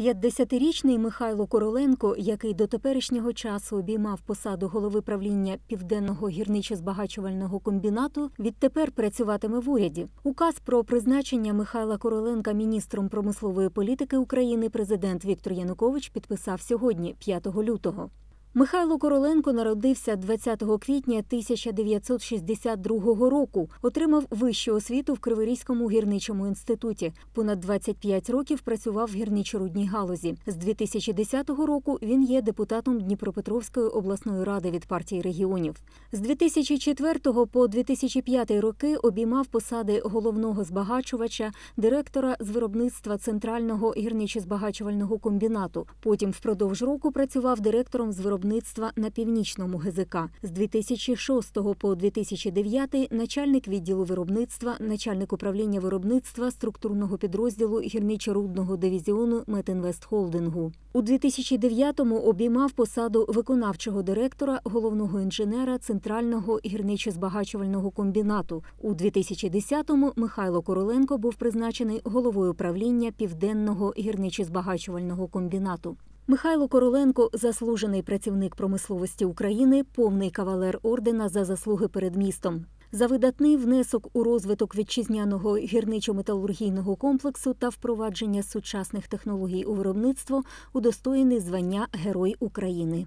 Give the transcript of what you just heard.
50-річний Михайло Короленко, який до теперішнього часу обіймав посаду голови правління південного гірничо-збагачувального комбінату, відтепер працюватиме в уряді. Указ про призначення Михайла Короленка міністром промислової політики України президент Віктор Янукович підписав сьогодні, 5 лютого. Михайло Короленко народився 20 квітня 1962 року. Отримав вищу освіту в Криворізькому гірничому інституті. Понад 25 років працював в гірничо-рудній галузі. З 2010 року він є депутатом Дніпропетровської обласної ради від партії регіонів. З 2004 по 2005 роки обіймав посади головного збагачувача, директора з виробництва центрального гірничо-збагачувального комбінату. Потім впродовж року працював директором з виробництва виробництва на північному ГЗК. З 2006 по 2009 начальник відділу виробництва, начальник управління виробництва структурного підрозділу гірничо-рудного дивізіону Метінвестхолдингу. У 2009-му обіймав посаду виконавчого директора, головного інженера центрального гірничо-збагачувального комбінату. У 2010-му Михайло Короленко був призначений головою правління південного гірничо-збагачувального комбінату. Михайло Короленко заслужений працівник промисловості України, повний кавалер ордена за заслуги перед містом. За видатний внесок у розвиток вітчизняного гірничо-металургійного комплексу та впровадження сучасних технологій у виробництво удостоєний звання Герой України.